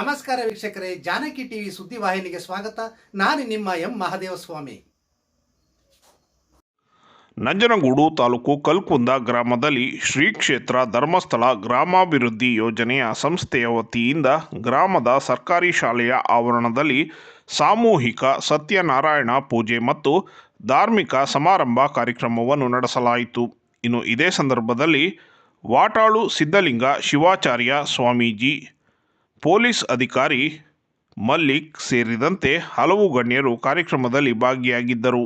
ನಮಸ್ಕಾರ ವೀಕ್ಷಕರೇ, ಜಾನಕಿ ಟಿವಿ ಸುದ್ದಿವಾಹಿನಿಗೆ ಸ್ವಾಗತ. ನಾನು ನಿಮ್ಮ ಎಂ ಮಹದೇವಸ್ವಾಮಿ. ನಂಜನಗೂಡು ತಾಲೂಕು ಕಲ್ಕುಂದ ಗ್ರಾಮದಲ್ಲಿ ಶ್ರೀ ಕ್ಷೇತ್ರ ಧರ್ಮಸ್ಥಳ ಗ್ರಾಮಾಭಿವೃದ್ಧಿ ಯೋಜನೆಯ ಸಂಸ್ಥೆಯ ವತಿಯಿಂದ ಗ್ರಾಮದ ಸರ್ಕಾರಿ ಶಾಲೆಯ ಆವರಣದಲ್ಲಿ ಸಾಮೂಹಿಕ ಸತ್ಯನಾರಾಯಣ ಪೂಜೆ ಮತ್ತು ಧಾರ್ಮಿಕ ಸಮಾರಂಭ ಕಾರ್ಯಕ್ರಮವನ್ನು ನಡೆಸಲಾಯಿತು. ಇನ್ನು ಇದೇ ಸಂದರ್ಭದಲ್ಲಿ ವಾಟಾಳು ಸಿದ್ಧಲಿಂಗ ಶಿವಾಚಾರ್ಯ ಸ್ವಾಮೀಜಿ ಪೊಲೀಸ್ ಅಧಿಕಾರಿ ಮಲ್ಲಿಕ್ ಸೇರಿದಂತೆ ಹಲವು ಗಣ್ಯರು ಕಾರ್ಯಕ್ರಮದಲ್ಲಿ ಭಾಗಿಯಾಗಿದ್ದರು.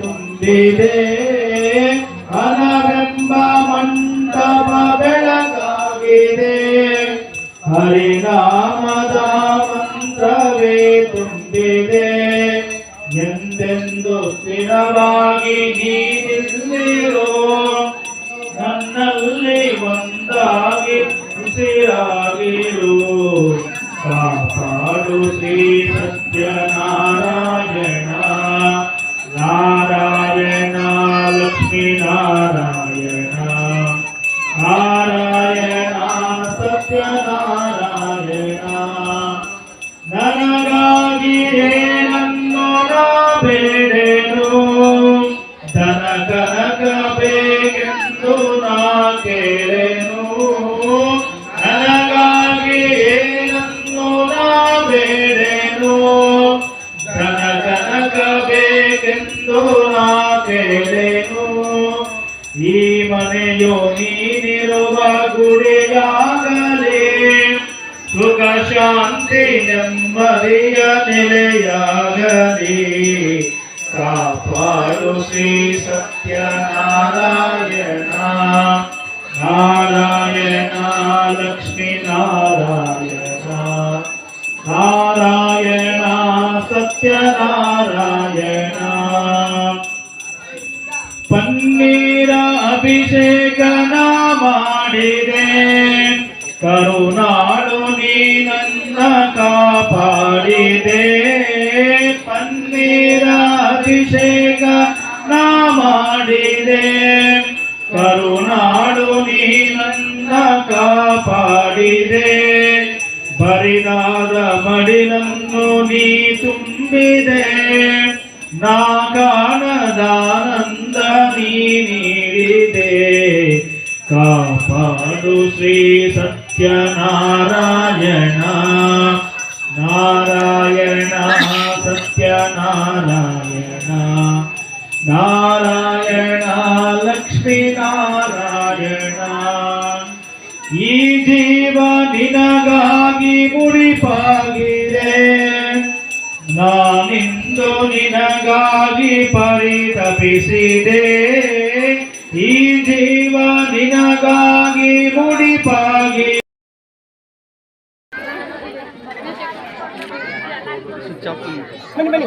tum dile see. ಮಡಿಲನ್ನು ನೀ ತುಂಬಿದೆ ನಾ ಕಾಣದಾನಂದ ನೀ ನೀಡಿದೆ ಕಾಪಾಡು ಶ್ರೀ ಸತ್ಯನಾರಾಯಣ ನಿನಗಾಗಿ ಪರಿತಪಿಸಿದೆ ಈ ಜೀವ ನಿನಗಾಗಿ ಮುಡಿಪಾಗಿ ಮಹೇಶ್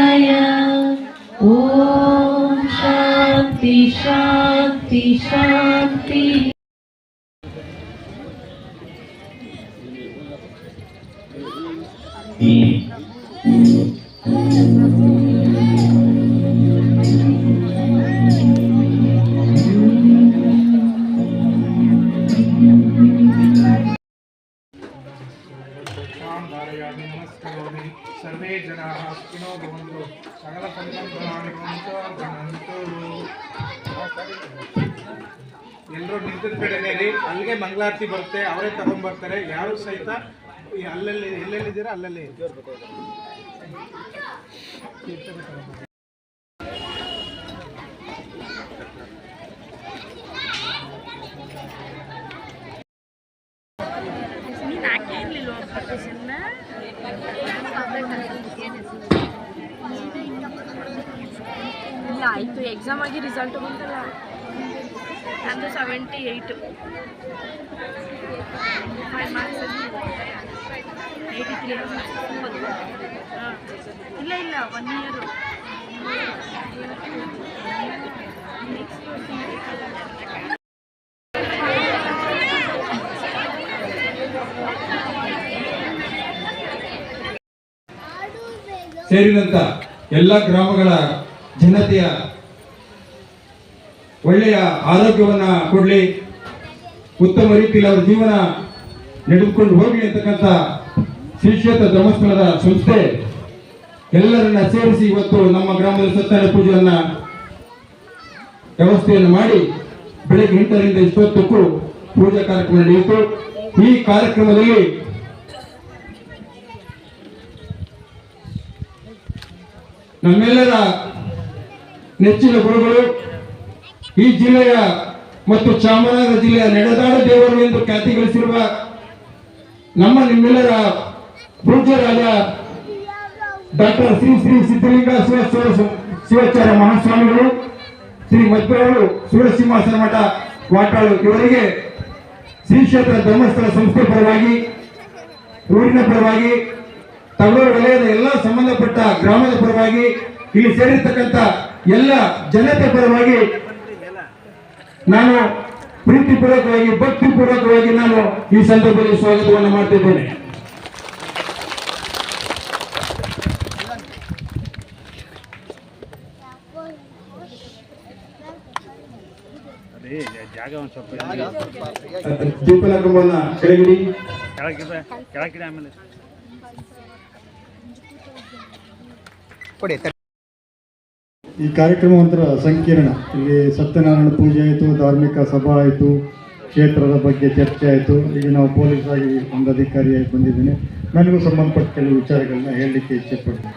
शांति Yeah. ಮಂಗಳಾರತಿ ಬರುತ್ತೆ, ಅವರೇ ತಗೊಂಡ್ಬರ್ತಾರೆ ಯಾರು ಸಹಿತ ಅಲ್ಲಲ್ಲಿ, ಎಲ್ಲೆಲ್ಲಿದ್ದೀರಾ, ಅಲ್ಲಲ್ಲಿ? ಆಯಿತು. ಎಕ್ಸಾಮ್ ಆಗಿ ರಿಸಲ್ಟ್ ಬಂತಲ್ಲ. ನಂದು ಸೆವೆಂಟಿ ಏಯ್ಟು ಇಲ್ಲ ಇಲ್ಲ ಒನ್ ಸೇರಿದಂತ ಎಲ್ಲ ಗ್ರಾಮಗಳ ಜನತೆಯ ಒಳ್ಳೆಯ ಆರೋಗ್ಯವನ್ನ ಕೊಡಲಿ. ಉತ್ತಮ ರೀತಿಯಲ್ಲಿ ಅವರ ಜೀವನ ನಡೆದುಕೊಂಡು ಹೋಗಲಿ ಅಂತಕ್ಕಂಥ ಕ್ಷೇತ್ರ ಧರ್ಮಸ್ಥಳದ ಸಂಸ್ಥೆ ಎಲ್ಲರನ್ನ ಸೇರಿಸಿ ಇವತ್ತು ನಮ್ಮ ಗ್ರಾಮದ ಸತ್ಯನ ಪೂಜೆಯನ್ನ ವ್ಯವಸ್ಥೆಯನ್ನು ಮಾಡಿ ಬೆಳಗ್ಗೆ ಎಂಟರಿಂದ ಇಷ್ಟೊತ್ತಕ್ಕೂ ಪೂಜಾ ಕಾರ್ಯಕ್ರಮ ನಡೆಯಿತು. ಈ ಕಾರ್ಯಕ್ರಮದಲ್ಲಿ ನಮ್ಮೆಲ್ಲರ ನೆಚ್ಚಿನ ಗುರುಗಳು ಈ ಜಿಲ್ಲೆಯ ಮತ್ತು ಚಾಮರಾಜನಗರ ಜಿಲ್ಲೆಯ ನಡೆದಾಡ ದೇವರು ಎಂದು ಖ್ಯಾತಿಗಳಿಸಿರುವ ನಮ್ಮ ನಿಮ್ಮೆಲ್ಲರ ಪೂಜ್ಯರಾದ ಡಾಕ್ಟರ್ ಶ್ರೀ ಶ್ರೀ ಸಿದ್ಧಲಿಂಗ ಶಿವಚರ ಶಿವಾಚಾರ್ಯ ಮಹಾಸ್ವಾಮಿಗಳು, ಶ್ರೀ ಮಧ್ವರು ಸುರಸಿಂಹಾಸನ ಮಠ ವಾಟಾಳು ಇವರಿಗೆ ಶ್ರೀ ಕ್ಷೇತ್ರ ಧರ್ಮಸ್ಥಳ ಸಂಸ್ಥೆ ಪರವಾಗಿ, ಊರಿನ ಪರವಾಗಿ ತಗಳೂರು ವಲಯದ ಎಲ್ಲ ಸಂಬಂಧಪಟ್ಟ ಗ್ರಾಮದ ಪರವಾಗಿ, ಇಲ್ಲಿ ಸೇರಿರ್ತಕ್ಕಂಥ ಎಲ್ಲ ಜನತೆ ಪರವಾಗಿ ನಾನು ಪ್ರೀತಿಪೂರ್ವಕವಾಗಿ, ಭಕ್ತಿಪೂರ್ವಕವಾಗಿ ನಾನು ಈ ಸಂದರ್ಭದಲ್ಲಿ ಸ್ವಾಗತವನ್ನು ಮಾಡ್ತಿದ್ದೇನೆ. ಕೆಳಗಿಡಿ ಈ ಕಾರ್ಯಕ್ರಮ ಒಂಥರ ಸಂಕೀರ್ಣ. ಇಲ್ಲಿ ಸತ್ಯನಾರಾಯಣ ಪೂಜೆ ಆಯಿತು ಧಾರ್ಮಿಕ ಸಭಾ ಆಯಿತು ಕ್ಷೇತ್ರದ ಬಗ್ಗೆ ಚರ್ಚೆ ಆಯಿತು. ಈಗ ನಾವು ಪೊಲೀಸ್ ಆಗಿ ಒಂದು ಅಧಿಕಾರಿಯಾಗಿ ಬಂದಿದ್ದೀನಿ. ನನಗೂ ಸಂಬಂಧಪಟ್ಟ ಕೆಲವು ವಿಚಾರಗಳನ್ನ ಹೇಳಲಿಕ್ಕೆ ಇಚ್ಛೆಪಡ್ತೀನಿ.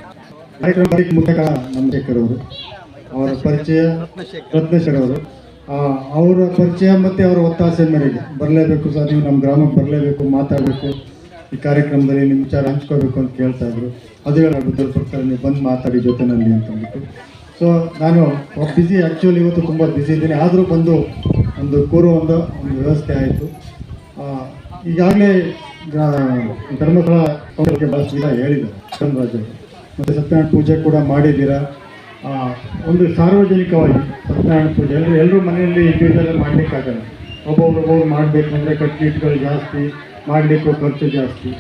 ಕಾರ್ಯಕ್ರಮ ಮುಖ್ಯ ನಮ್ಮ ಶೇಖರ್ ಅವರು. ಅವರ ಪರಿಚಯ ರತ್ನಶೇಖರ್ ಅವರು. ಅವರ ಪರಿಚಯ ಮತ್ತು ಅವರ ಒತ್ತಾಸೆ ಮೇರೆಗೆ ಬರಲೇಬೇಕು ಸರ್, ನೀವು ನಮ್ಮ ಗ್ರಾಮಕ್ಕೆ ಬರಲೇಬೇಕು, ಮಾತಾಡಬೇಕು. ಈ ಕಾರ್ಯಕ್ರಮದಲ್ಲಿ ನಿಮ್ಮ ವಿಚಾರ ಹಂಚ್ಕೋಬೇಕು ಅಂತ ಕೇಳ್ತಾ ಇದ್ರು. ಅದು ಹೇಳಾಗುತ್ತೆ ಬರ್ತಾರೆ ನೀವು ಬಂದು ಮಾತಾಡಿ ಜೊತೆನಲ್ಲಿ ಅಂತ ಅಂದ್ಬಿಟ್ಟು. ಸೊ ನಾನು ಬಿಸಿ ಆ್ಯಕ್ಚುಲಿ ಇವತ್ತು ತುಂಬ ಬ್ಯುಸಿ ಇದ್ದೀನಿ. ಆದರೂ ಬಂದು ಒಂದು ಕೂರುವ ಒಂದು ಒಂದು ವ್ಯವಸ್ಥೆ ಆಯಿತು. ಈಗಾಗಲೇ ಧರ್ಮಸ್ಥಳ ಬಗ್ಗೆ ಭಾಳ ಹೇಳಿದ್ದಾರೆ. ಅವರು ಮತ್ತು ಸತ್ಯನಾರಾಯಣ ಪೂಜೆ ಕೂಡ ಮಾಡಿದ್ದೀರಾ? ಒಂದು ಸಾರ್ವಜನಿಕವಾಗಿ ಸತ್ಯನಾರಾಯಣ ಪೂಜೆ. ಎಲ್ಲರೂ ಎಲ್ಲರೂ ಮನೆಯಲ್ಲಿ ಇಂಡಿವಿಜುವಲ್ ಮಾಡಲಿಕ್ಕಾಗಲ್ಲ. ಒಬ್ಬೊಬ್ರು ಮಾಡಬೇಕಂದ್ರೆ ಮಾಡಬೇಕು ಅಂದರೆ ಜಾಸ್ತಿ, ಮಾಡಲಿಕ್ಕೂ ಖರ್ಚು ಜಾಸ್ತಿ.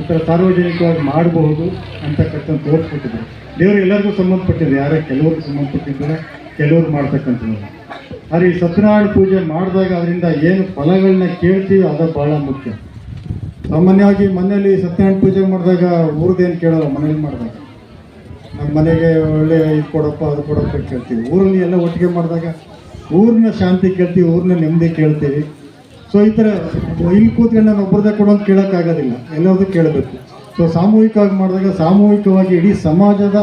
ಈ ಥರ ಸಾರ್ವಜನಿಕವಾಗಿ ಮಾಡಬಹುದು ಅಂತಕ್ಕಂಥ ತೋರಿಸ್ಬಿಟ್ಟಿದೆ ದೇವರು ಎಲ್ಲರಿಗೂ ಸಂಬಂಧಪಟ್ಟಿದೆ ಯಾರೇ ಕೆಲವ್ರಿಗೆ ಸಂಬಂಧಪಟ್ಟಿದ್ದಾರೆ ಕೆಲವ್ರು ಮಾಡ್ತಕ್ಕಂಥದ್ದು. ಆದರೆ ಈ ಸತ್ಯನಾರಾಯಣ ಪೂಜೆ ಮಾಡಿದಾಗ ಅದರಿಂದ ಏನು ಫಲಗಳನ್ನ ಕೇಳ್ತೀವಿ, ಅದು ಭಾಳ ಮುಖ್ಯ. ಸಾಮಾನ್ಯವಾಗಿ ಮನೆಯಲ್ಲಿ ಸತ್ಯನಾರಾಯಣ ಪೂಜೆ ಮಾಡಿದಾಗ ಊರದೇನು ಕೇಳೋಲ್ಲ, ಮನೇಲಿ ಮಾಡಿದಾಗ. ನಮ್ಮ ಮನೆಗೆ ಒಳ್ಳೆ ಇದು ಕೊಡಪ್ಪ, ಅದು ಕೊಡಪ್ಪ ಕೇಳ್ತೀವಿ. ಊರಲ್ಲಿ ಎಲ್ಲ ಒಟ್ಟಿಗೆ ಮಾಡಿದಾಗ ಊರಿನ ಶಾಂತಿ ಕೇಳ್ತೀವಿ, ಊರಿನ ನೆಮ್ಮದಿ ಕೇಳ್ತೀವಿ. ಸೊ ಈ ಥರ ಇಲ್ಲಿ ಕೂತ್ಕೊಂಡು ನಾನು ಒಬ್ಬರದೇ ಕೊಡು ಅಂತ ಕೇಳೋಕ್ಕಾಗೋದಿಲ್ಲ. ಎಲ್ಲದೂ ಕೇಳಬೇಕು. ಸೊ ಸಾಮೂಹಿಕವಾಗಿ ಮಾಡಿದಾಗ ಸಾಮೂಹಿಕವಾಗಿ ಇಡೀ ಸಮಾಜದ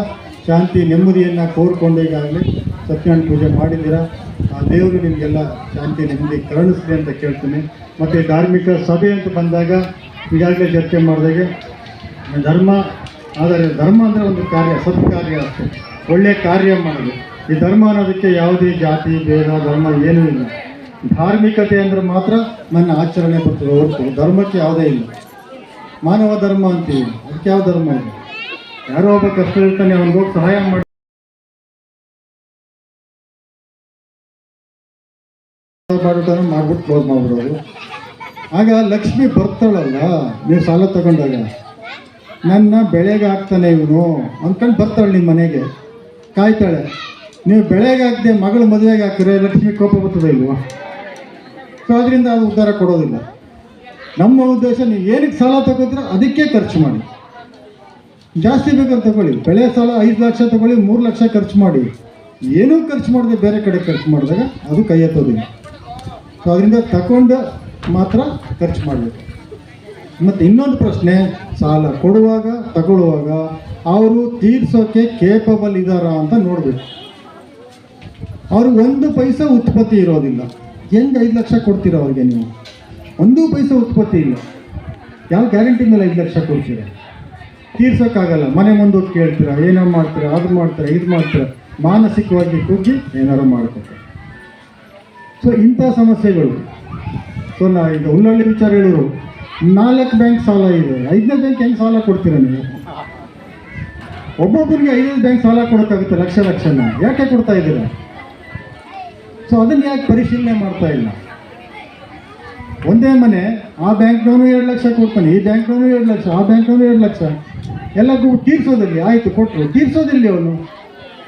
ಶಾಂತಿ, ನೆಮ್ಮದಿಯನ್ನು ಕೋರ್ಕೊಂಡು ಈಗಾಗಲೇ ಸತ್ಯನಾರಾಯಣ ಪೂಜೆ ಮಾಡಿದ್ದೀರಾ? ಆ ದೇವರು ನಿಮಗೆಲ್ಲ ಶಾಂತಿ, ನೆಮ್ಮದಿ ಕರುಣಿಸ್ಲಿ ಅಂತ ಕೇಳ್ತೀನಿ. ಮತ್ತು ಧಾರ್ಮಿಕ ಸಭೆ ಅಂತ ಬಂದಾಗ ಈಗಾಗಲೇ ಚರ್ಚೆ ಮಾಡಿದಾಗೆ ಧರ್ಮ ಆದರೆ ಧರ್ಮ ಅಂದರೆ ಒಂದು ಕಾರ್ಯ ಸತ್ಕಾರ್ಯ ಅಷ್ಟೇ. ಒಳ್ಳೆ ಕಾರ್ಯ ಮಾಡೋದು. ಈ ಧರ್ಮ ಅನ್ನೋದಕ್ಕೆ ಯಾವುದೇ ಜಾತಿ, ಭೇದ, ಧರ್ಮ ಏನೂ ಇಲ್ಲ. ಧಾರ್ಮಿಕತೆ ಅಂದರೆ ಮಾತ್ರ ನನ್ನ ಆಚರಣೆ ಬರ್ತದೆ ಹೊರತು ಧರ್ಮಕ್ಕೆ ಯಾವುದೇ ಇಲ್ಲ. ಮಾನವ ಧರ್ಮ ಅಂತೀವಿ. ಅದಕ್ಕೆ ಯಾವ ಧರ್ಮ ಇದೆ? ಯಾರೋ ಒಬ್ಬ ಕಷ್ಟ ಇರ್ತಾನೆ ಅವ್ನಿಗೆ ಹೋಗಿ ಸಹಾಯ ಮಾಡಿ. ಮಾಡ್ಬಿಟ್ಟು ಮಾಡ್ಬಿಟ್ಟು ಕ್ಲೋಸ್ ಮಾಡಿಬಿಡೋದು. ಆಗ ಲಕ್ಷ್ಮಿ ಬರ್ತಾಳಲ್ಲ, ನೀವು ಸಾಲ ತಗೊಂಡಾಗ. ನನ್ನ ಬೆಳೆಗೆ ಹಾಕ್ತಾನೆ ಇವನು ಅಂದ್ಕೊಂಡು ಬರ್ತಾಳೆ ನಿಮ್ಮ ಮನೆಗೆ. ಕಾಯ್ತಾಳೆ, ನೀವು ಬೆಳೆಗೆ ಹಾಕದೆ ಮಗಳು ಮದುವೆಗೆ ಹಾಕಿದ್ರೆ ಲಕ್ಷ್ಮಿ ಕೋಪ ಬರ್ತದೆ ಇಲ್ವಾ? ಸೊ ಅದರಿಂದ ಅದು ಉದ್ಧಾರ ಕೊಡೋದಿಲ್ಲ. ನಮ್ಮ ಉದ್ದೇಶ ನೀವು ಏನಕ್ಕೆ ಸಾಲ ತಗೋತೀರ ಅದಕ್ಕೆ ಖರ್ಚು ಮಾಡಿ. ಜಾಸ್ತಿ ಬೇಕಾದ್ರೆ ತಗೊಳ್ಳಿ. ಬೆಳೆ ಸಾಲ ಐದು ಲಕ್ಷ ತಗೊಳ್ಳಿ, ಮೂರು ಲಕ್ಷ ಖರ್ಚು ಮಾಡಿ. ಏನೂ ಖರ್ಚು ಮಾಡಿದೆ ಬೇರೆ ಕಡೆ ಖರ್ಚು ಮಾಡಿದಾಗ ಅದು ಕೈ ಎತ್ತೋದಿಲ್ಲ. ಸೊ ಅದರಿಂದ ತಗೊಂಡು ಮಾತ್ರ ಖರ್ಚು ಮಾಡಬೇಕು. ಮತ್ತು ಇನ್ನೊಂದು ಪ್ರಶ್ನೆ, ಸಾಲ ಕೊಡುವಾಗ, ತಗೊಳ್ಳುವಾಗ ಅವರು ತೀರ್ಸೋಕೆ ಕೇಪಬಲ್ ಇದ್ದಾರಾ ಅಂತ ನೋಡಬೇಕು. ಅವರು ಒಂದು ಪೈಸಾ ಉತ್ಪತ್ತಿ ಇರೋದಿಲ್ಲ. ಹೆಂಗೆ ಐದು ಲಕ್ಷ ಕೊಡ್ತೀರ ಅವ್ರಿಗೆ ನೀವು? ಒಂದು ಪೈಸಾ ಉತ್ಪತ್ತಿ ಇಲ್ಲ. ಯಾವ ಗ್ಯಾರಂಟಿ ಮೇಲೆ ಐದು ಲಕ್ಷ ಕೊಡ್ತೀರ? ತೀರ್ಸೋಕ್ಕಾಗಲ್ಲ. ಮನೆ ಮುಂದೆ ಕೇಳ್ತೀರಾ, ಏನೋ ಮಾಡ್ತೀರಾ, ಅದು ಮಾಡ್ತೀರಾ, ಇದು ಮಾಡ್ತೀರಾ, ಮಾನಸಿಕವಾಗಿ ಕುಗ್ಗಿ ಏನಾರು ಮಾಡ್ಕೊತಾರೆ. ಸೊ ಇಂಥ ಸಮಸ್ಯೆಗಳು. ಸೊ ನಾ ಈಗ ಉಳ್ಳಳ್ಳಿ ವಿಚಾರ ಹೇಳಿದ್ರು. ನಾಲ್ಕು ಬ್ಯಾಂಕ್ ಸಾಲ ಇದೆ. ಐದನೇ ಬ್ಯಾಂಕ್ ಹೆಂಗೆ ಸಾಲ ಕೊಡ್ತೀರ ನೀವು? ಒಬ್ಬೊಬ್ಬರಿಗೆ ಐದು ಬ್ಯಾಂಕ್ ಸಾಲ ಕೊಡೋಕ್ಕಾಗುತ್ತೆ ಲಕ್ಷ ಲಕ್ಷನ. ಯಾಕೆ ಕೊಡ್ತಾ ಇದ್ದೀರಾ? ಸೊ ಅದನ್ನ ಯಾಕೆ ಪರಿಶೀಲನೆ ಮಾಡ್ತಾ ಇಲ್ಲ? ಒಂದೇ ಮನೆ, ಆ ಬ್ಯಾಂಕ್ನವನು ಎರಡು ಲಕ್ಷ ಕೊಡ್ತಾನೆ, ಈ ಬ್ಯಾಂಕ್ನವನು ಎರಡು ಲಕ್ಷ, ಆ ಬ್ಯಾಂಕ್ನವನು ಎರಡು ಲಕ್ಷ. ಎಲ್ಲ ಗು- ತೀರ್ಸೋದಿಲ್ಲ, ಆಯಿತು ಕೊಟ್ಟರು ತೀರ್ಸೋದಿಲ್ಲ ಅವನು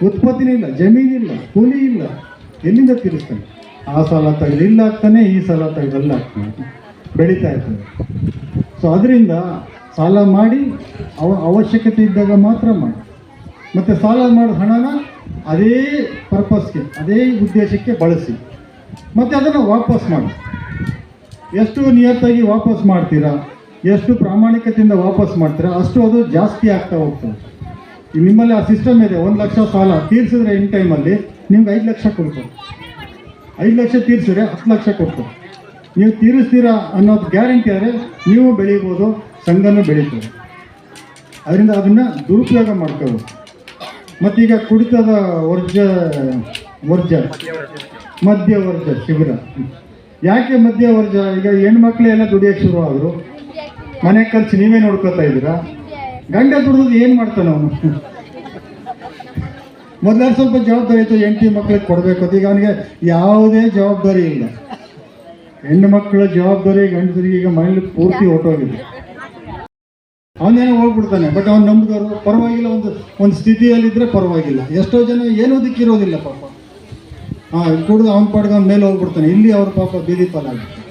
ಉತ್ಪತ್ತಿನೇ ಇಲ್ಲ ಜಮೀನಿಲ್ಲ ಕೂಲಿ ಇಲ್ಲ. ಎಲ್ಲಿಂದ ತೀರಿಸ್ತಾನೆ? ಆ ಸಾಲ ತೆಗೆದು, ಇಲ್ಲ ಆಗ್ತಾನೆ, ಈ ಸಾಲ ತೆಗೆದು, ಅಲ್ಲಿ ಆಗ್ತಾನೆ. ಬೆಳೀತಾ ಇರ್ತದೆ ಸೊ ಅದರಿಂದ ಸಾಲ ಮಾಡಿ, ಅವ, ಅವಶ್ಯಕತೆ ಇದ್ದಾಗ ಮಾತ್ರ ಮಾಡಿ. ಮತ್ತು ಸಾಲ ಮಾಡೋ ಹಣನ ಅದೇ ಪರ್ಪಸ್ಗೆ ಅದೇ ಉದ್ದೇಶಕ್ಕೆ ಬಳಸಿ. ಮತ್ತು ಅದನ್ನು ವಾಪಸ್ ಮಾಡಿ. ಎಷ್ಟು ನಿಯತ್ತಾಗಿ ವಾಪಸ್ ಮಾಡ್ತೀರಾ, ಎಷ್ಟು ಪ್ರಾಮಾಣಿಕತೆಯಿಂದ ವಾಪಸ್ ಮಾಡ್ತೀರಾ, ಅಷ್ಟು ಅದು ಜಾಸ್ತಿ ಆಗ್ತಾ ಹೋಗ್ತದೆ. ನಿಮ್ಮಲ್ಲಿ ಆ ಸಿಸ್ಟಮ್ ಇದೆ, ಒಂದು ಲಕ್ಷ ಸಾಲ ತೀರಿಸಿದ್ರೆ ಇನ್ ಟೈಮಲ್ಲಿ ನಿಮ್ಗೆ ಐದು ಲಕ್ಷ ಕೊಡ್ತಾರೆ. ಐದು ಲಕ್ಷ ತೀರಿಸಿದ್ರೆ ಹತ್ತು ಲಕ್ಷ ಕೊಡ್ತಾರೆ. ನೀವು ತೀರಿಸ್ತೀರಾ ಅನ್ನೋದು ಗ್ಯಾರಂಟಿ ಆದರೆ ನೀವು ಬೆಳೀಬೋದು ಸಂಘನೂ ಬೆಳೀತದೆ. ಅದರಿಂದ ಅದನ್ನು ದುರುಪಯೋಗ ಮಾಡ್ಕೋಬೇಕು ಮತ್ತೀಗ ಕುಡಿತದ ವರ್ಜ ವರ್ಜ ಮಧ್ಯವರ್ಜ ಶಿಬಿರ. ಯಾಕೆ ಮಧ್ಯವರ್ಜ ಈಗ ಹೆಣ್ಮಕ್ಳು ಎಲ್ಲ ದುಡಿಯೋಕೆ ಶುರು ಆದರು ಮನೆ ಖರ್ಚು ನೀವೇ ನೋಡ್ಕೊತಾ ಇದ್ದೀರಾ? ಗಂಡ ದುಡಿದು ಏನು ಮಾಡ್ತಾನೆ ಅವನು? ಮೊದಲ ಸ್ವಲ್ಪ ಜವಾಬ್ದಾರಿ ಇತ್ತು ಎಂಟಿ ಮಕ್ಳಿಗೆ ಕೊಡಬೇಕು ಈಗ ಅವನಿಗೆ ಯಾವುದೇ ಜವಾಬ್ದಾರಿ ಇಲ್ಲ. ಹೆಣ್ಣು ಮಕ್ಕಳ ಜವಾಬ್ದಾರಿ ಗಂಡಸರಿಗೆ ಈಗ ಮನೇಲಿ ಪೂರ್ತಿ ಹೊಟ್ಟೋಗಿದೆ ಅವನೇನೋ ಹೋಗ್ಬಿಡ್ತಾನೆ ಬಟ್ ಅವ್ನು ನಂಬಿದವರು ಪರವಾಗಿಲ್ಲ, ಒಂದು ಒಂದು ಸ್ಥಿತಿಯಲ್ಲಿದ್ದರೆ ಪರವಾಗಿಲ್ಲ. ಎಷ್ಟೋ ಜನ ಏನೋದಕ್ಕಿರೋದಿಲ್ಲ ಪಾಪ. ಹಾಂ ಕುಡಿದು ಅವ್ನ ಪಾಡ್ಗೆ ಅವ್ನ ಮೇಲೆ ಹೋಗ್ಬಿಡ್ತಾನೆ. ಇಲ್ಲಿ ಅವ್ರ ಪಾಪ ಬೀದಿ ಪಾಲಾಗುತ್ತೆ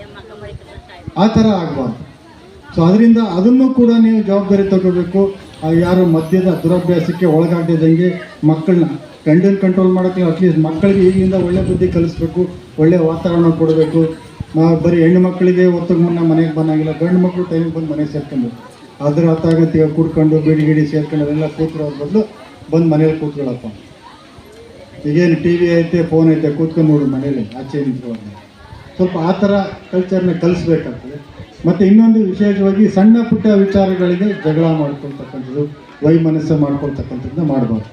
ಆ ಥರ ಆಗಬಾರ್ದು. ಸೊ ಅದರಿಂದ ಅದನ್ನು ಕೂಡ ನೀವು ಜವಾಬ್ದಾರಿ ತಗೋಬೇಕು. ಯಾರು ಮದ್ಯದ ದುರಭ್ಯಾಸಕ್ಕೆ ಒಳಗಾಗದಂಗೆ ಮಕ್ಕಳನ್ನ ಗಂಡನ ಕಂಟ್ರೋಲ್ ಮಾಡೋಕ್ಕೆ ಅಟ್ಲೀಸ್ಟ್ ಮಕ್ಕಳಿಗೆ ಈಗಿಂದ ಒಳ್ಳೆ ಬುದ್ಧಿ ಕಲಿಸ್ಬೇಕು, ಒಳ್ಳೆ ವಾತಾವರಣ ಕೊಡಬೇಕು. ನಾವು ಬರೀ ಹೆಣ್ಣು ಮಕ್ಕಳಿಗೆ ಹೊತ್ತಿಗೆ ಮುನ್ನ ಮನೆಗೆ ಬಂದಾಗಿಲ್ಲ ಗಂಡು ಮಕ್ಕಳು ಟೈಮಿಗೆ ಬಂದು ಮನೆಗೆ ಸೇರ್ಕೊಂಡು, ಅದ್ರ ಹೊತ್ತಾಗತ್ತೆ ಕುಡ್ಕೊಂಡು ಬಿಡಿ ಗಿಡಿ ಸೇರ್ಕೊಂಡು ಅದೆಲ್ಲ ಕೂತ್ಕೊಳ್ಳೋದ್ರ ಬದಲು ಬಂದು ಮನೇಲಿ ಕೂತ್ಕೊಳ್ಳಪ್ಪ. ಈಗೇನು ಟಿ ವಿ ಐತೆ ಫೋನ್ ಐತೆ, ಕೂತ್ಕೊಂಡು ನೋಡು ಮನೇಲಿ, ಆಚೆ ನಿಂತ್ಕೊಳ್ಳೋದು ಸ್ವಲ್ಪ ಆ ಥರ ಕಲ್ಚರ್ನ ಕಲಿಸ್ಬೇಕಾಗ್ತದೆ. ಮತ್ತು ಇನ್ನೊಂದು ವಿಶೇಷವಾಗಿ ಸಣ್ಣ ಪುಟ್ಟ ವಿಚಾರಗಳಿಗೆ ಜಗಳ ಮಾಡ್ಕೊಳ್ತಕ್ಕಂಥದ್ದು ವೈಮನಸ್ಸು ಮಾಡ್ಕೊಳ್ತಕ್ಕಂಥದ್ದನ್ನ ಮಾಡ್ಬೋದು.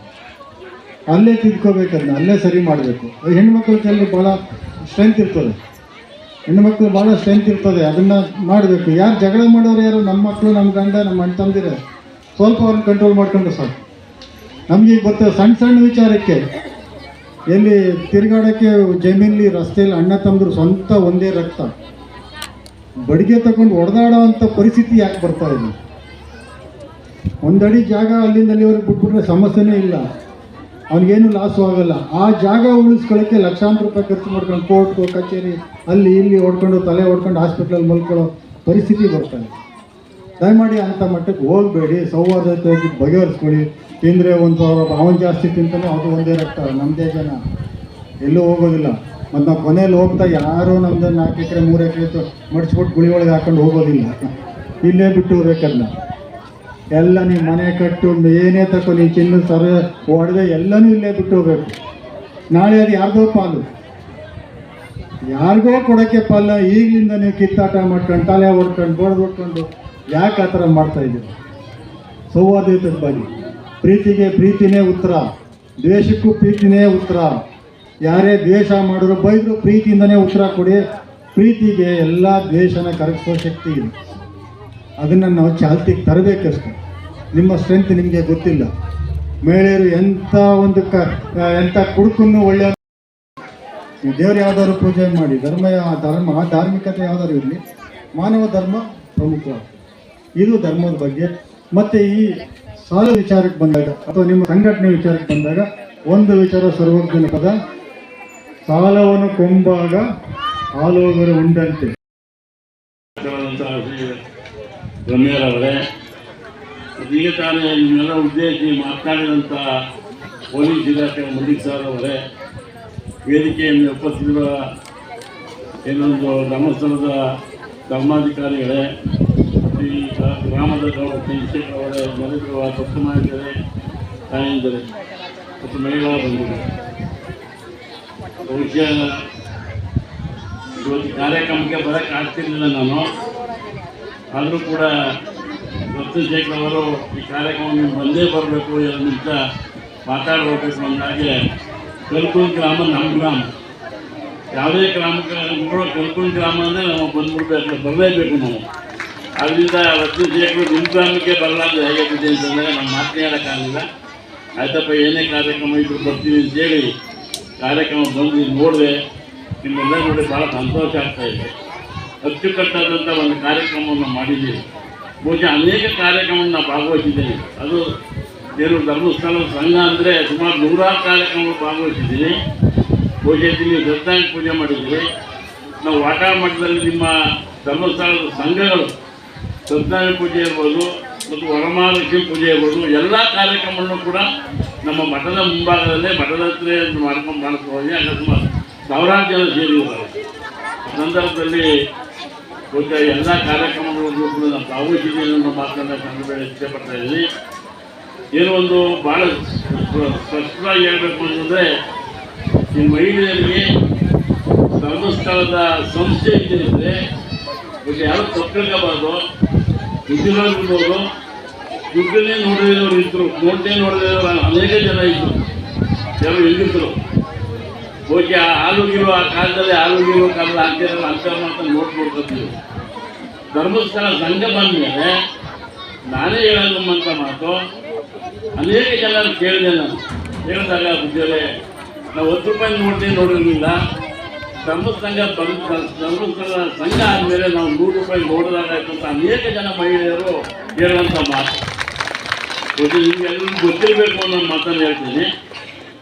ಅಲ್ಲೇ ತಿದ್ಕೋಬೇಕದನ್ನ ಅಲ್ಲೇ ಸರಿ ಮಾಡಬೇಕು. ಹೆಣ್ಮಕ್ಳ ಕೆಲವು ಭಾಳ ಸ್ಟ್ರೆಂತ್ ಇರ್ತದೆ. ಹೆಣ್ಮಕ್ಳು ಭಾಳ ಸ್ಟ್ರೆಂತ್ ಇರ್ತದೆ, ಅದನ್ನು ಮಾಡಬೇಕು. ಯಾರು ಜಗಳ ಮಾಡೋರು ಯಾರು? ನಮ್ಮ ಮಕ್ಕಳು ನಮ್ಮ ಗಂಡ ನಮ್ಮ ಅಣ್ಣ ತಂದಿರೋ ಸ್ವಲ್ಪ ಅವ್ರನ್ನ ಕಂಟ್ರೋಲ್ ಮಾಡ್ಕೊಂಡು ಸರ್ ನಮಗೆ ಈಗ ಬರ್ತದೆ ಸಣ್ಣ ಸಣ್ಣ ವಿಚಾರಕ್ಕೆ. ಎಲ್ಲಿ ತಿರುಗಾಡೋಕ್ಕೆ ಜಮೀನಲ್ಲಿ ರಸ್ತೆಯಲ್ಲಿ ಅಣ್ಣ ತಮ್ಮದ್ರು ಸ್ವಂತ ಒಂದೇ ರಕ್ತ. ಬಡಿಗೆ ತಗೊಂಡು ಹೊಡೆದಾಡೋ ಅಂಥ ಪರಿಸ್ಥಿತಿ ಯಾಕೆ ಬರ್ತಾ ಇದೆ? ಒಂದಡಿ ಜಾಗ ಅಲ್ಲಿಂದ ಅಲ್ಲಿವರೆಗೆ ಬಿಟ್ಬಿಟ್ರೆ ಸಮಸ್ಯೆನೇ ಇಲ್ಲ. ಅವನಿಗೇನು ಲಾಸು ಆಗಲ್ಲ. ಆ ಜಾಗ ಉಳಿಸ್ಕೊಳ್ಳೋಕ್ಕೆ ಲಕ್ಷಾಂತರ ರೂಪಾಯಿ ಖರ್ಚು ಮಾಡ್ಕೊಂಡು ಕೋರ್ಟು ಕಚೇರಿ, ಅಲ್ಲಿ, ಇಲ್ಲಿ ಓಡ್ಕೊಂಡು ತಲೆ ಓಡ್ಕೊಂಡು ಹಾಸ್ಪಿಟ್ಲಲ್ಲಿ ಮಲ್ಕೊಳ್ಳೋ ಪರಿಸ್ಥಿತಿ ಬರ್ತಾನೆ ಇದೆ ದಯಮಾಡಿ ಅಂಥ ಮಟ್ಟಕ್ಕೆ ಹೋಗಬೇಡಿ. ಸೌಹಾರ್ದತೆಯಾಗಿ ಬಗೆಹರಿಸ್ಕೊಳ್ಳಿ. ತಿಂದರೆ ಒಂದು ಸಾವಿರ ಅವನು ಜಾಸ್ತಿ ತಿಂತಾನೆ ಅದು ಒಂದೇ ರಕ್ತ. ನಮ್ಮದೇ ಜನ. ಎಲ್ಲೂ ಹೋಗೋದಿಲ್ಲ. ಮತ್ತು ನಾವು ಕೊನೆಯಲ್ಲಿ ಹೋಗ್ತಾ ಯಾರೂ ನಮ್ಮದೇ ನಾಲ್ಕು ಎಕರೆ, ಮೂರು ಎಕರೆ ಮಡಿಸ್ಬಿಟ್ಟು ಗುಳಿ ಒಳಗೆ ಹಾಕೊಂಡು ಹೋಗೋದಿಲ್ಲ. ಇಲ್ಲೇ ಬಿಟ್ಟು ಹೋಗ್ಬೇಕದನ್ನ ಎಲ್ಲ ನೀವು ಮನೆ ಕಟ್ಟು, ಏನೇ ತಗೋ ನೀವು ಚಿನ್ನ ಸರ ಒಡವೆ ಎಲ್ಲನೂ ಇಲ್ಲೇ ಬಿಟ್ಟು ಹೋಗ್ಬೇಕು. ನಾಳೆ ಅದು ಯಾರ್ದೋ ಪಾಲು. ಯಾರಿಗೋ ಕೊಡೋಕ್ಕೆ ಪಾಲ ಈಗಲಿಂದ ನೀವು ಕಿತ್ತಾಟ ಮಾಡ್ಕೊಂಡು, ತಲೆ ಹೊಡ್ಕೊಂಡು ಬೋರ್ಡ್ ಹೊಡ್ಕೊಂಡು, ಯಾಕೆ ಆ ಥರ ಮಾಡ್ತಾ ಇದ್ದೀವಿ ಸೌಹಾರ್ದಯುತದ ಬನ್ನಿ. ಪ್ರೀತಿಗೆ ಪ್ರೀತಿನೇ ಉತ್ತರ. ದ್ವೇಷಕ್ಕೂ ಪ್ರೀತಿನೇ ಉತ್ತರ. ಯಾರೇ ದ್ವೇಷ ಮಾಡಿದ್ರು ಬೈದರು ಪ್ರೀತಿಯಿಂದನೇ ಉತ್ತರ ಕೊಡಿ. ಪ್ರೀತಿಗೆ ಎಲ್ಲ ದ್ವೇಷನ ಕರಗಿಸೋ ಶಕ್ತಿ ಇದೆ. ಅದನ್ನು ನಾವು ಚಾಲ್ತಿಗೆ ತರಬೇಕಷ್ಟೆ. ನಿಮ್ಮ ಸ್ಟ್ರೆಂತ್ ನಿಮಗೆ ಗೊತ್ತಿಲ್ಲ. ಮಹಿಳೆಯರು ಎಂಥ ಒಂದು ಕ ಎಂಥ ಕುಡುಕನ್ನು ಒಳ್ಳೆಯ ದೇವರು ಯಾವ್ದಾದ್ರು ಪೂಜೆ ಮಾಡಿ, ಧರ್ಮ ಧರ್ಮ ಧಾರ್ಮಿಕತೆ ಯಾವ್ದಾದ್ರು ಇರಲಿ, ಮಾನವ ಧರ್ಮ ಪ್ರಮುಖ ಇದು ಧರ್ಮದ ಬಗ್ಗೆ. ಮತ್ತು ಈ ಸಾಲ ವಿಚಾರಕ್ಕೆ ಬಂದಾಗ, ಅಥವಾ ನಿಮ್ಮ ಸಂಘಟನೆ ವಿಚಾರಕ್ಕೆ ಬಂದಾಗ, ಒಂದು ವಿಚಾರ ಸರ್ವಜ್ಞನ ಪದ, ಸಾಲವನ್ನು ಕೊಂಬಾಗ ಆಲೋಗರು ಉಂಡಂತೆ. ರಮ್ಯರವರೇ ಈಗ ತಾನೇ ನಿಮ್ಮೆಲ್ಲ ಉದ್ದೇಶಿ ಮಾತನಾಡಿದಂಥ ಪೊಲೀಸ್ ಇಲಾಖೆ ಮಲ್ಲಿಕ್ ಸರ್ ಅವರೇ, ವೇದಿಕೆಯಲ್ಲಿ ಉಪಸ್ಥಿತಿರುವ ಏನೊಂದು ಧರ್ಮಸ್ಥಳದ ಧರ್ಮಾಧಿಕಾರಿಗಳೇ ಈ ಗ್ರಾಮದ ಅವರೇ ಚಂದ್ರಶೇಖರ್ ಅವರೇ ಮಾಡಿದರೆ ತಾಯಿಂದರೆ, ಮತ್ತು ಮಹಿಳಾ ಬಂಧುಗಳು ಬಹುಶಃ ಇವತ್ತು ಕಾರ್ಯಕ್ರಮಕ್ಕೆ ಬರೋಕ್ಕೆ ಆಗ್ತಿರ್ಲಿಲ್ಲ ನಾನು. ಆದರೂ ಕೂಡ ರತ್ನಶೇಖರ್ ಅವರು ಈ ಕಾರ್ಯಕ್ರಮ ಬಂದೇ ಬರಬೇಕು ಅಂತ ಮಾತಾಡಬೇಕು ಅಂದಾಗೆ ಕಲ್ಕುಂದ್ ಗ್ರಾಮ ನಮ್ಮ ಗ್ರಾಮ. ಯಾವುದೇ ಗ್ರಾಮಕ್ಕೆ ಕೂಡ ಕಲ್ಕುಂದ್ ಗ್ರಾಮ ಅಂದರೆ ನಾವು ಬಂದ್ಬಿಡ್ಬೇಕು ಬರಲೇಬೇಕು ನಾವು. ಅದರಿಂದ ರತ್ನಶೇಖರ್ ನಿಮ್ಮ ಗ್ರಾಮಕ್ಕೆ ಬರಲಾರ್ದು ಹೇಗಿದೆ ಅಂತಂದರೆ ನಮ್ಮ ಮಾತನಾಡೋಕ್ಕಾಗಲಿಲ್ಲ ಆಯ್ತಪ್ಪ, ಏನೇ ಕಾರ್ಯಕ್ರಮ ಇದ್ರು ಬರ್ತೀವಿ ಅಂತೇಳಿ ಕಾರ್ಯಕ್ರಮ ಬಂದು ನೋಡಿದೆ ನಿಮ್ಮೆಲ್ಲ ನೋಡಿ ಭಾಳ ಸಂತೋಷ ಆಗ್ತಾ ಇದೆ. ಅಚ್ಚುಕಟ್ಟಾದಂಥ ಒಂದು ಕಾರ್ಯಕ್ರಮವನ್ನು ಮಾಡಿದ್ದೀವಿ. ಬಹುಶಃ ಅನೇಕ ಕಾರ್ಯಕ್ರಮವನ್ನು ನಾನು ಭಾಗವಹಿಸಿದ್ದೇನೆ. ಅದು ಏನು ಧರ್ಮಸ್ಥಳ ಸಂಘ ಅಂದರೆ ಸುಮಾರು ನೂರಾರು ಕಾರ್ಯಕ್ರಮಗಳು ಭಾಗವಹಿಸಿದ್ದೀನಿ. ಬಹುಶಃ ಇಲ್ಲಿ ಸತ್ಯಾಂಗ ಪೂಜೆ ಮಾಡಿದ್ದೀವಿ ನಾವು ವಾಟಾ ಮಠದಲ್ಲಿ ನಿಮ್ಮ ಧರ್ಮಸ್ಥಳದ ಸಂಘಗಳು ಸತ್ಯನಾರಾಯಣ ಪೂಜೆ ಇರ್ಬೋದು ಮತ್ತು ವರಮಹಾಲಕ್ಷ್ಮಿ ಪೂಜೆ ಇರ್ಬೋದು, ಎಲ್ಲ ಕಾರ್ಯಕ್ರಮವನ್ನು ಕೂಡ ನಮ್ಮ ಮಠದ ಮುಂಭಾಗದಲ್ಲೇ, ಮಠದ ಹತ್ರ ಮಾಡ್ಕೊಂಡು ಮಾಡ್ಕೊಂಡು ಹೋಗಿ ಅಕಸ್ಮಾತ್ ಸಾವಿರಾರು ಜನ ಸೇರಿದ್ದಾರೆ. ಸಂದರ್ಭದಲ್ಲಿ ಬಹುಶಃ ಎಲ್ಲ ಕಾರ್ಯಕ್ರಮಗಳನ್ನು ಕೂಡ ನಾವು ಭಾಗವಹಿಸಿದ್ದೀನಿ ಅನ್ನೋ ಮಾತನ್ನು ಸಂದರ್ಭದಲ್ಲಿ ಇಷ್ಟಪಡ್ತಾ ಇದ್ದೀನಿ ಏನೋ ಒಂದು ಭಾಳ ಸ್ಪ- ಸ್ಪಷ್ಟವಾಗಿ ಹೇಳಬೇಕು ಅಂತಂದರೆ, ಈ ಮಹಿಳೆಯರಿಗೆ ಧರ್ಮಸ್ಥಳದ ಸಂಸ್ಥೆ ಇದ್ದರೆ ಬಗ್ಗೆ ಯಾರು ತಪ್ಪಿರ್ಕೋಬಾರ್ದು ಉದ್ಯೋಗಿರ್ಬೋದು ದುಡ್ಡನ್ನೇ ನೋಡಿದವರು ಇದ್ರು ನೋಟೇ ನೋಡಿದವರು ಅನೇಕ ಜನ ಇದ್ದರು ಯಾರು ಹೆಂಗಿದ್ರು ಆ ಹಾಲು ಗೀಲು ಆ ಕಾಲದಲ್ಲಿ ಹಾಲು ಗೀಲು ಕಾಲ ಅಂತ ಮಾತ್ರ ನೋಟ್ ನೋಡ್ಕೊತೀವಿ ಧರ್ಮಸ್ಥಳ ಸಂಘ ಬಂದ ಮೇಲೆ ನಾನೇ ಹೇಳೋದಮ್ಮಂತ ಮಾತು, ಅನೇಕ ಜನ ಕೇಳಿದೆ ನಾನು. ಹೇಳಿದಾಗ ಬುದ್ಧಿಯಲ್ಲೇ ನಾವು ಹತ್ತು ರೂಪಾಯಿ ನೋಡ್ತೀನಿ ನೋಡಿರಲಿಲ್ಲ. ಧರ್ಮಸ್ಥಳ ಬಂದ, ಧರ್ಮಸ್ಥಳ ಸಂಘ ಆದಮೇಲೆ ನಾವು ನೂರು ರೂಪಾಯಿ ನೋಡಿದಾಗಾಯ್ತು ಅನೇಕ ಜನ ಮಹಿಳೆಯರು ಹೇಳುವಂಥ ಮಾತು. ನಿಮ್ಗೆಲ್ಲರಿಗೂ ಗೊತ್ತಿರಬೇಕು ಅನ್ನೋ ಮಾತನ್ನು ಹೇಳ್ತೀನಿ.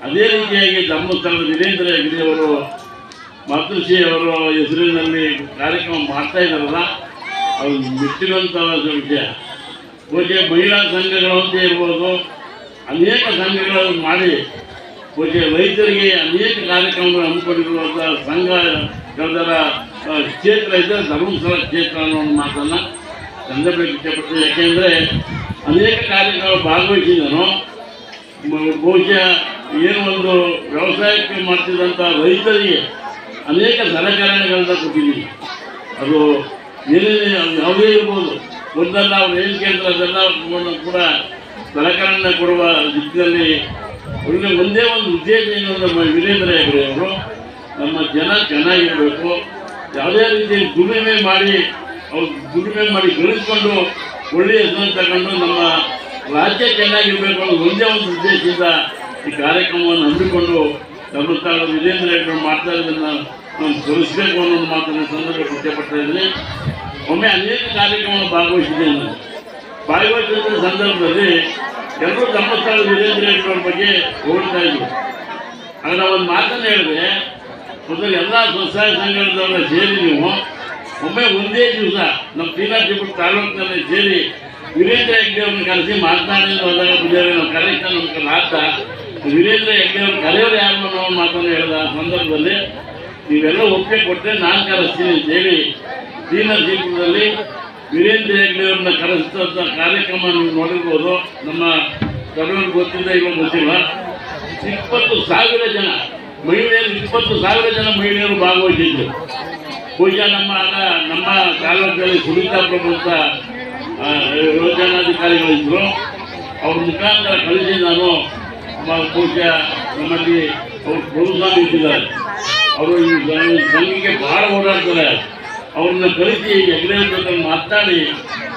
ಅದೇ ರೀತಿಯಾಗಿ ಧರ್ಮಸ್ಥಳದ ವೀರೇಂದ್ರ ಹೆಗ್ಡೆ ಅವರು ಮಾತೃಶ್ರೀ ಅವರ ಹೆಸರಿನಲ್ಲಿ ಕಾರ್ಯಕ್ರಮ ಮಾಡ್ತಾ ಇದ್ದಾರಲ್ಲ, ಅವ್ರು ಮೆಚ್ಚಿರುವಂಥ ವಿಷಯ. ಬಹುಶಃ ಮಹಿಳಾ ಸಂಘಗಳು ಅಂತ ಇರ್ಬೋದು, ಅನೇಕ ಸಂಘಗಳನ್ನು ಮಾಡಿ ಬಹುಶಃ ರೈತರಿಗೆ ಅನೇಕ ಕಾರ್ಯಕ್ರಮಗಳು ಹಮ್ಮಿಕೊಂಡಿರುವಂಥ ಸಂಘ ಕಳೆದರ ಕ್ಷೇತ್ರ ಇದ್ದರೆ ಧರ್ಮಸ್ಥಳ ಕ್ಷೇತ್ರ ಅನ್ನೋ ಒಂದು ಮಾತನ್ನು ಸಂದರ್ಭಕ್ಕೆ ಇಷ್ಟಪಡ್ತೀನಿ ಯಾಕೆಂದರೆ ಅನೇಕ ಕಾರ್ಯಕ್ರಮ ಭಾಗವಹಿಸಿದನು. ಬಹುಶಃ ಏನು ಒಂದು ವ್ಯವಸಾಯಕ್ಕೆ ಮಾಡ್ತಿದ್ದಂಥ ರೈತರಿಗೆ ಅನೇಕ ಸಲಕರಣೆಗಳನ್ನ ಕೊಟ್ಟಿದ್ದೀವಿ. ಅದು ಏನೇ ಯಾವುದೇ ಇರ್ಬೋದು. ಒಂದಲ್ಲ ಅವ್ರು ಏನು ಕೇಳ್ತಾರೆ ಅದೆಲ್ಲ ಕೂಡ ಸಲಕರಣೆ ಕೊಡುವ ದಿಕ್ಕಿನಲ್ಲಿ ಒಳ್ಳೆ ಒಂದೇ ಒಂದು ಉದ್ದೇಶ ಏನು ನಮ್ಮ ವೀರೇಂದ್ರ ಹೆಗ್ಡೆ ಅವರು, ನಮ್ಮ ಜನ ಚೆನ್ನಾಗಿರಬೇಕು. ಯಾವುದೇ ರೀತಿ ದುಡಿಮೆ ಮಾಡಿ ಅವ್ರು ದುಡಿಮೆ ಮಾಡಿ ಗಳಿಸ್ಕೊಂಡು ಒಳ್ಳೆಯ ಹೆಸರನ್ನು ತಗೊಂಡು ನಮ್ಮ ರಾಜ್ಯ ಚೆನ್ನಾಗಿರಬೇಕು ಅನ್ನೋದು ಒಂದೇ ಒಂದು ಉದ್ದೇಶದಿಂದ ಈ ಕಾರ್ಯಕ್ರಮವನ್ನು ಹಮ್ಮಿಕೊಂಡು ಧರ್ಮಸ್ಥಳದ ವಿಜೇಂದ್ರ ಹೆಗ್ಡೆ ಮಾಡ್ತಾ ಇರೋದನ್ನು ನಾನು ತೋರಿಸಬೇಕು ಅನ್ನೋದು ಮಾತನ್ನು ಸಂದರ್ಭ ಇಷ್ಟಪಡ್ತಾ ಇದ್ದೀನಿ. ಒಮ್ಮೆ ಅನೇಕ ಕಾರ್ಯಕ್ರಮ ಭಾಗವಹಿಸಿದ್ದೇನೆ ನಾನು. ಭಾಗವಹಿಸಿದ ಸಂದರ್ಭದಲ್ಲಿ ಎಲ್ಲರೂ ತಮ್ಮ ತಾಳಿದ ಹೆಗ್ಡೆ ಅವ್ರ ಬಗ್ಗೆ ಹೋಗ್ತಾ ಇದ್ರು. ನಾವು ಒಂದು ಮಾತನ್ನು ಹೇಳಿದೆ ಮೊದಲು ಎಲ್ಲ ಸ್ವಸಹಾಯ ಸಂಘಗಳ ಸೇರಿ ನೀವು. ಒಮ್ಮೆ ಒಂದೇ ದಿವಸ ನಮ್ಮ ಶ್ರೀನಾಥಿಪುರ ತಾಲೂಕಿನಲ್ಲಿ ಸೇರಿ ವೀರೇಂದ್ರ ಹೆಗ್ಡೆ ಅವ್ರನ್ನ ಕರೆಸಿ ಮಾತನಾಡಿ ಹೋದಾಗ ಬಿಜಾರಿ ನಾವು ಕರೆಕ್ಟ್ ನಮ್ಮ ಕೈಲಿ ಆಗ್ತ ವೀರೇಂದ್ರ ಹೆಗ್ಡೆ ಅವ್ರು ಕರೆಯೋರು ಯಾರು ಅನ್ನೋ ಮಾತನ್ನು ಹೇಳಿದ ಸಂದರ್ಭದಲ್ಲಿ ನೀವೆಲ್ಲ ಒಪ್ಪಿಗೆ ಕೊಟ್ಟರೆ ನಾನು ಕರೆಸ್ತೀನಿ ಅಂತೇಳಿ ದೀಪದಲ್ಲಿ ವೀರೇಂದ್ರ ಹೆಗ್ಡೆಯವ್ರನ್ನ ಕರೆಸಿದಂಥ ಕಾರ್ಯಕ್ರಮ ನೀವು ನೋಡಿರ್ಬೋದು. ನಮ್ಮ ಸರ್ವರಿಗೆ ಗೊತ್ತಿಲ್ಲ ಇವಾಗ ಗೊತ್ತಿಲ್ಲ. ಇಪ್ಪತ್ತು ಸಾವಿರ ಜನ, ಮಹಿಳೆಯರು, ಇಪ್ಪತ್ತು ಸಾವಿರ ಜನ ಮಹಿಳೆಯರು ಭಾಗವಹಿಸಿದ್ರು. ಪೂಜಾ ನಮ್ಮ ನಮ್ಮ ತಾಲೂಕಿನಲ್ಲಿ ಸುನೀತಾ ಪ್ರಭು ಅಂತ ಯೋಜನಾಧಿಕಾರಿಗಳಿದ್ರು. ಅವ್ರ ಮುಖಾಂತರ ಕಳಿಸಿ ನಾನು ಬಹುಶಃ ನಮ್ಮಲ್ಲಿ ಅವರು ಪ್ರೋತ್ಸಾಹ ಇಟ್ಟಿದ್ದಾರೆ ಅವರು ಈ ಸ- ಸಂಘಕ್ಕೆ ಭಾಳ ಓಡಾಡ್ತಾರೆ. ಅವ್ರನ್ನ ಕಳಿಸಿ ಹೆಗ್ಡೆ ಜೊತೆ ಮಾತಾಡಿ.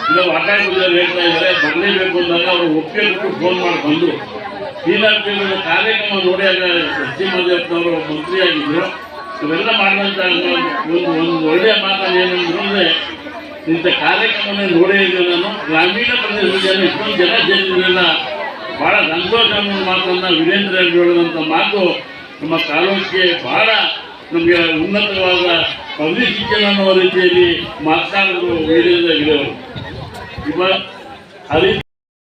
ಇಲ್ಲ ಆಡೋದ್ರಲ್ಲಿ ಹೇಳ್ತಾ ಇದ್ದಾರೆ, ಬರಲೇಬೇಕು ಅಂದಾಗ ಅವರು ಒಪ್ಪಿಕೊಂಡು ಫೋನ್ ಮಾಡಿ ಬಂದರು. ಶ್ರೀನಾಥ್ ಕಾರ್ಯಕ್ರಮ ನೋಡಿ ಆಗ ಸತ್ಯಮಾದೇವನವರು ಮಂತ್ರಿಯಾಗಿದ್ದರು ಇವೆಲ್ಲ ಮಾಡಿದಂಥ ಒಂದು ಒಂದು ಒಳ್ಳೆಯ ಮಾತನ್ನು ಅಂದರೆ, ಇಂಥ ಕಾರ್ಯಕ್ರಮನೇ ನೋಡೇ ಇದ್ದೆ ನಾನು. ಗ್ರಾಮೀಣ ಪ್ರದೇಶದಲ್ಲಿ ಜನ ಇಷ್ಟೊಂದು ಜನ ಸೇರಿದ್ರಲ್ಲ ಭಾಳ ಅನ್ನೋ ಮಾತನ್ನು ವೀರೇಂದ್ರ ಹೇಳಿದಂಥ ಮಾತು ನಮ್ಮ ತಾಲೂಕಿಗೆ ಭಾಳ ನಮಗೆ ಉನ್ನತವಾದ ಪದವಿ ಶಿಕ್ಷಣ ಅನ್ನೋ ರೀತಿಯಲ್ಲಿ ಮಾತನಾಡಿದ್ರು ವೀರೇಂದ್ರ ಅವರು. ಇವ ರೀತಿ